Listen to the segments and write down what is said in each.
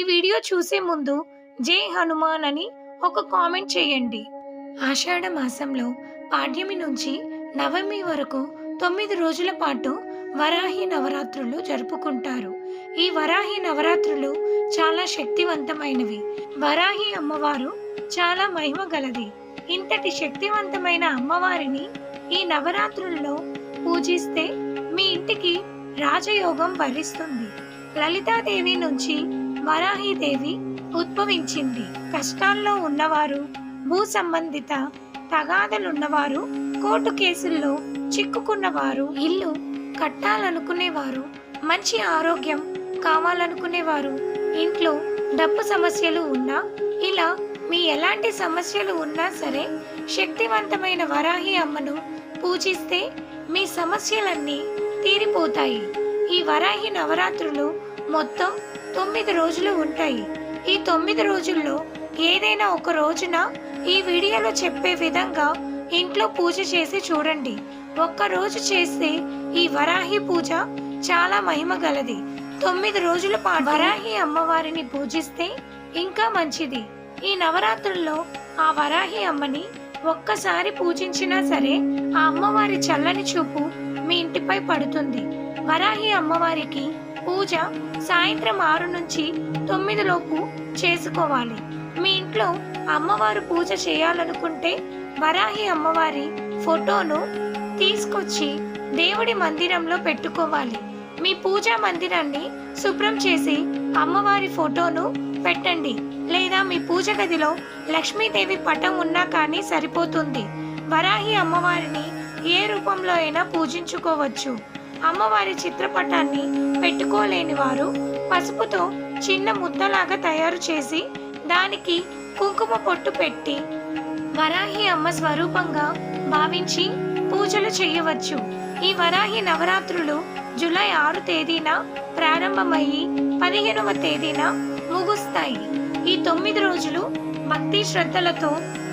ఈ వీడియో చూసే ముందు జై హనుమాన్ అని ఒక కామెంట్ చేయండి. ఆషాఢ మాసంలో పాడ్యమి నుంచి నవమి వరకు తొమ్మిది రోజుల పాటు వరాహి నవరాత్రులు జరుపుకుంటారు. ఈ వరాహి నవరాత్రులు చాలా శక్తివంతమైనవి. వరాహి అమ్మవారు చాలా మహిమ గలది. ఇంతటి శక్తివంతమైన అమ్మవారిని ఈ నవరాత్రుల్లో పూజిస్తే మీ ఇంటికి రాజయోగం వరిస్తుంది. లలితాదేవి నుంచి వరాహీదేవి ఉద్భవించింది. కష్టాల్లో ఉన్నవారు భూ సంబంధిత తగాదలున్నవారు కోర్టు కేసుల్లో చిక్కుకున్నవారు ఇల్లు కట్టాలనుకునేవారు మంచి ఆరోగ్యం కావాలనుకునేవారు ఇంట్లో డబ్బు సమస్యలు ఉన్నా ఇలా మీ ఎలాంటి సమస్యలు ఉన్నా సరే శక్తివంతమైన వరాహి అమ్మను పూజిస్తే మీ సమస్యలన్నీ తీరిపోతాయి. ఈ వరాహి నవరాత్రులు మొత్తం తొమ్మిది రోజులు ఉంటాయి. ఈ తొమ్మిది రోజుల్లో ఏదైనా ఒక రోజున ఈ వీడియోలో చెప్పే విధంగా ఇంట్లో పూజ చేసి చూడండి. ఒక్క రోజు చేస్తే ఈ వరాహి పూజ చాలా మహిమ గలది. తొమ్మిది రోజుల పాటు వరాహి అమ్మవారిని పూజిస్తే ఇంకా మంచిది. ఈ నవరాత్రుల్లో ఆ వరాహి అమ్మని ఒక్కసారి పూజించినా సరే ఆ అమ్మవారి చల్లని చూపు మీ ఇంటిపై పడుతుంది. వరాహి అమ్మవారికి పూజ సాయంత్రం ఆరు నుంచి తొమ్మిది లోపు చేసుకోవాలి. మీ ఇంట్లో అమ్మవారు పూజ చేయాలనుకుంటే వరాహి అమ్మవారి ఫోటోను తీసుకొచ్చి దేవుడి మందిరంలో పెట్టుకోవాలి. మీ పూజా మందిరాన్ని శుభ్రం చేసి అమ్మవారి ఫోటోను పెట్టండి. లేదా మీ పూజ గదిలో లక్ష్మీదేవి పటం ఉన్నా కానీ సరిపోతుంది. వరాహి అమ్మవారిని ఏ రూపంలో అయినా పూజించుకోవచ్చు. అమ్మవారి చిత్రపటాన్ని పెట్టుకోలేని వారు పసుపుతో చిన్న ముద్దలాగా తయారు చేసి దానికి కుంకుమ పొట్టు పెట్టి వరాహి అమ్మ స్వరూపంగా భావించి పూజలు చేయవచ్చు. ఈ వరాహి నవరాత్రులు జూలై ఆరు తేదీన ప్రారంభమయ్యి పదిహేనవ తేదీన ముగుస్తాయి. ఈ తొమ్మిది రోజులు భక్తి శ్రద్ధలతో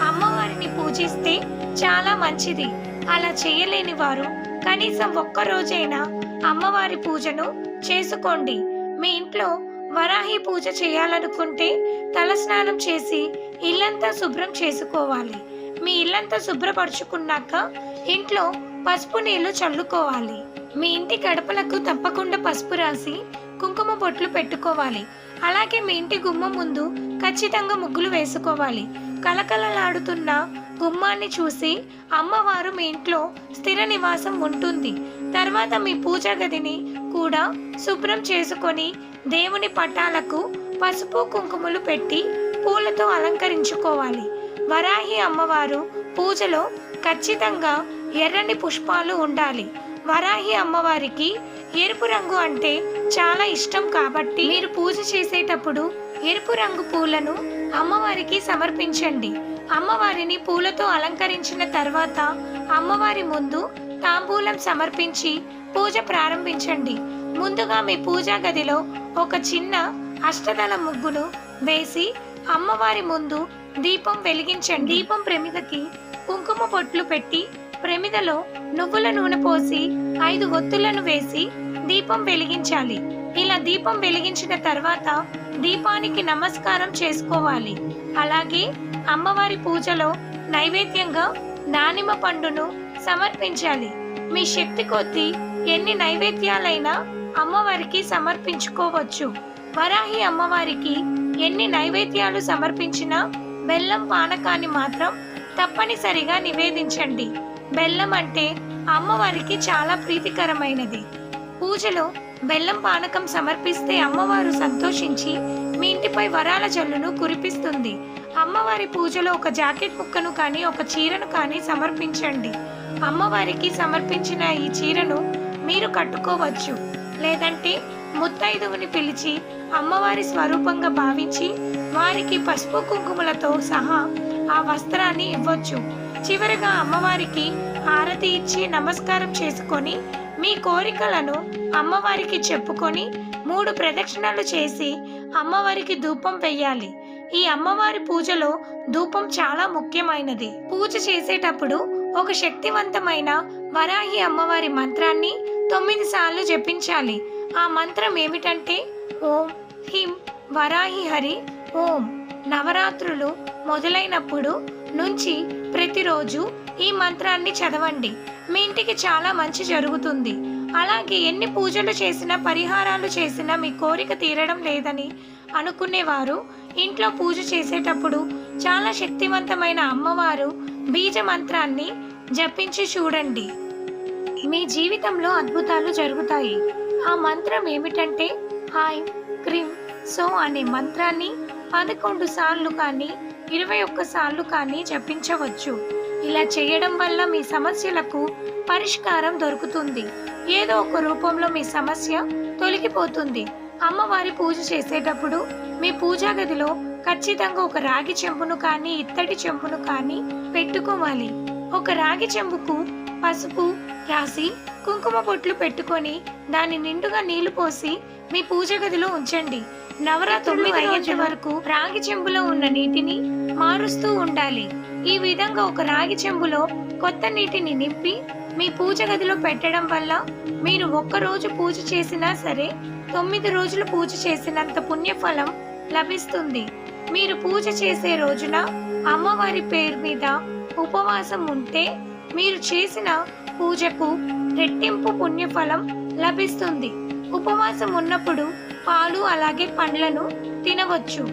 అమ్మవారిని పూజిస్తే చాలా మంచిది. అలా చేయలేని వారు కనీసం ఒక్క రోజైనా అమ్మవారి పూజను చేసుకోండి. మీ ఇంట్లో వరాహి పూజ చేయాలనుకుంటే తలస్నానం చేసి ఇల్లంతా శుభ్రం చేసుకోవాలి. మీ ఇల్లంతా శుభ్రపరుచుకున్నాక ఇంట్లో పసుపు నీళ్ళు చల్లుకోవాలి. మీ ఇంటి గడపలకు తప్పకుండా పసుపు రాసి కుంకుమ బొట్లు పెట్టుకోవాలి. అలాగే మీ ఇంటి గుమ్మ ముందు ఖచ్చితంగా ముగ్గులు వేసుకోవాలి. కలకలలాడుతున్న గుమ్మాన్ని చూసి అమ్మవారు మీ ఇంట్లో స్థిర నివాసం ఉంటుంది. తర్వాత మీ పూజా గదిని కూడా శుభ్రం చేసుకొని దేవుని పటాలకు పసుపు కుంకుమలు పెట్టి పూలతో అలంకరించుకోవాలి. వరాహి అమ్మవారు పూజలో ఖచ్చితంగా ఎర్రని పుష్పాలు ఉండాలి. వరాహి అమ్మవారికి ఎరుపు రంగు అంటే చాలా ఇష్టం కాబట్టి మీరు పూజ చేసేటప్పుడు ఎరుపు రంగు పూలను అమ్మవారికి సమర్పించండి. అమ్మవారిని పూలతో అలంకరించిన తర్వాత అమ్మవారి ముందు తాంబూలం సమర్పించి పూజ ప్రారంభించండి. ముందుగా మీ పూజా గదిలో ఒక చిన్న అష్టదళ ముగ్గును వేసి అమ్మవారి ముందు దీపం వెలిగించండి. దీపం ప్రమిదకి కుంకుమ పొట్లు పెట్టి ప్రమిదలో నువ్వుల నూనె పోసి ఐదు ఒత్తులను వేసి దీపం వెలిగించాలి. ఇలా దీపం వెలిగించిన తర్వాత దీపానికి నమస్కారం చేసుకోవాలి. అలాగే అమ్మవారి పూజలో నైవేద్యంగా దానిమ్మ పండును సమర్పించాలి. మీ శక్తి కొద్దీ ఎన్ని నైవేద్యాలైనా అమ్మవారికి సమర్పించుకోవచ్చు. వరాహి అమ్మవారికి ఎన్ని నైవేద్యాలు సమర్పించినా బెల్లం పానకాన్ని మాత్రం తప్పనిసరిగా నివేదించండి. బెల్లం అంటే అమ్మవారికి చాలా ప్రీతికరమైనది. పూజలో బెల్లం పానకం సమర్పిస్తే అమ్మవారు సంతోషించి మీ ఇంటిపై వరాల జల్లును కురిపిస్తుంది. అమ్మవారి పూజలో ఒక జాకెట్ ముక్కను కానీ ఒక చీరను కానీ సమర్పించండి. అమ్మవారికి సమర్పించిన ఈ చీరను మీరు కట్టుకోవచ్చు. లేదంటే ముత్తైదువుని పిలిచి అమ్మవారి స్వరూపంగా భావించి వారికి పసుపు కుంకుమలతో సహా ఆ వస్త్రాన్ని ఇవ్వచ్చు. చివరిగా అమ్మవారికి హారతి ఇచ్చి నమస్కారం చేసుకొని మీ కోరికలను అమ్మవారికి చెప్పుకొని మూడు ప్రదక్షిణలు చేసి అమ్మవారికి ధూపం వెయ్యాలి. ఈ అమ్మవారి పూజలో ధూపం చాలా ముఖ్యమైనది. పూజ చేసేటప్పుడు ఒక శక్తివంతమైన వరాహి అమ్మవారి మంత్రాన్ని తొమ్మిది సార్లు జపించాలి. ఆ మంత్రం ఏమిటంటే ఓం హిం వరాహి హరి ఓం నవరాత్రులు మొదలైనప్పుడు నుంచి ప్రతిరోజు ఈ మంత్రాన్ని చదవండి. మీ ఇంటికి చాలా మంచి జరుగుతుంది. అలాగే ఎన్ని పూజలు చేసినా పరిహారాలు చేసినా మీ కోరిక తీరడం లేదని అనుకునేవారు. ఇంట్లో పూజ చేసేటప్పుడు చాలా శక్తివంతమైన అమ్మవారు బీజ మంత్రాన్ని జపించి చూడండి. మీ జీవితంలో అద్భుతాలు జరుగుతాయి. ఆ మంత్రం ఏమిటంటే హాయ్ క్రీమ్ సో అనే మంత్రాన్ని పదకొండు సార్లు కానీ ఇరవై ఒక్క సార్లు కానీ జపించవచ్చు. ఇలా చేయడం వల్ల మీ సమస్యలకు పరిష్కారం దొరుకుతుంది. ఏదో ఒక రూపంలో మీ సమస్య తొలగిపోతుంది. అమ్మవారి పూజ చేసేటప్పుడు మీ పూజా గదిలో ఖచ్చితంగా ఒక రాగి చెంబును కానీ ఇత్తడి చెంబును కానీ పెట్టుకోవాలి. ఒక రాగి చెంబుకు పసుపు రాసి కుంకుమ బొట్లు పెట్టుకొని దాని నిండుగా నీళ్ళు పోసి మీ పూజ గదిలో ఉంచండి. నవరాత్రులు అయ్యేంత వరకు రాగి చెంబులో ఉన్న నీటిని మారుస్తూ ఉండాలి. ఈ విధంగా ఒక రాగి చెంబులో కొత్త నీటిని నింపి మీ పూజ గదిలో పెట్టడం వల్ల మీరు ఒక్క రోజు పూజ చేసినా సరే తొమ్మిది రోజులు పూజ చేసినంత పుణ్యఫలం లభిస్తుంది. మీరు పూజ చేసే రోజున అమ్మవారి పేరు మీద ఉపవాసం ఉంటే మీరు చేసిన పూజకు రెట్టింపు పుణ్యఫలం లభిస్తుంది. ఉపవాసం ఉన్నప్పుడు పాలు అలాగే పండ్లను తినవచ్చు.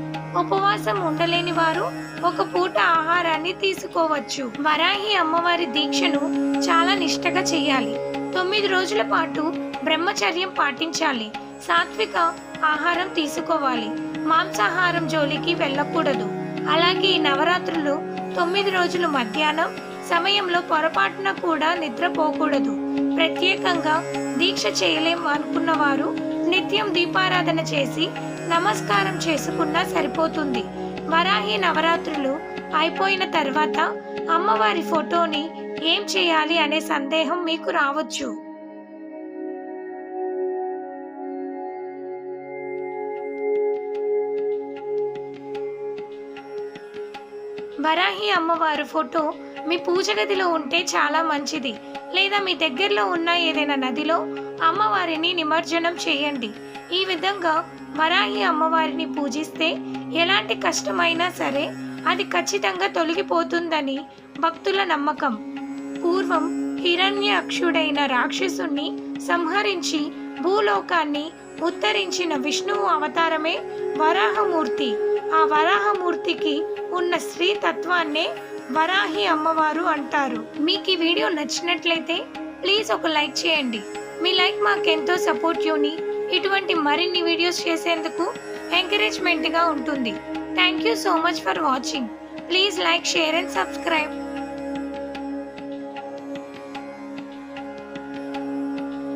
ఉపవాసం ఉండలేని వారు ఒక పూట ఆహారాన్ని తీసుకోవచ్చు. వరాహి అమ్మవారి దీక్షను చాలా నిష్టగా చేయాలి. తొమ్మిది రోజుల పాటు బ్రహ్మచర్యం పాటించాలి. సాత్విక ఆహారం తీసుకోవాలి. మాంసాహారం జోలికి వెళ్ళకూడదు. అలాగే ఈ నవరాత్రులు తొమ్మిది రోజులు మధ్యాహ్నం సమయంలో పొరపాటున కూడా నిద్రపోకూడదు. ప్రత్యేకంగా దీక్ష చేయలేం అనుకున్న వారు నిత్యం దీపారాధన చేసి నమస్కారం చేసుకున్నా సరిపోతుంది. వరాహి నవరాత్రులు అయిపోయిన తర్వాత అమ్మవారి ఫోటోని ఏం చేయాలి అనే సందేహం మీకు రావచ్చు. వరాహి అమ్మవారు ఫోటో మీ పూజ గదిలో ఉంటే చాలా మంచిది. లేదా మీ దగ్గరలో ఉన్న ఏదైనా నదిలో అమ్మవారిని నిమజ్జనం చేయండి. ఈ విధంగా వరాహి అమ్మవారిని పూజిస్తే ఎలాంటి కష్టమైనా సరే అది ఖచ్చితంగా తొలగిపోతుందని భక్తుల నమ్మకం. పూర్వం హిరణ్యక్షుడైన రాక్షసుణ్ణి సంహరించి భూలోకాన్ని ఉత్తరించిన విష్ణువు అవతారమే వరాహమూర్తి. ఆ వరాహమూర్తికి ఉన్న స్త్రీ తత్వాన్నే వరాహి అమ్మవారు అంటారు. మీకు ఈ వీడియో నచ్చినట్లయితే ప్లీజ్ ఒక లైక్ చేయండి. మీ లైక్ మాకెంతో యూని ఇటువంటి మరిన్ని వీడియోస్ చేసేందుకు ఎంకరేజ్మెంట్గా ఉంటుంది. Thank you so much for watching please like share and subscribe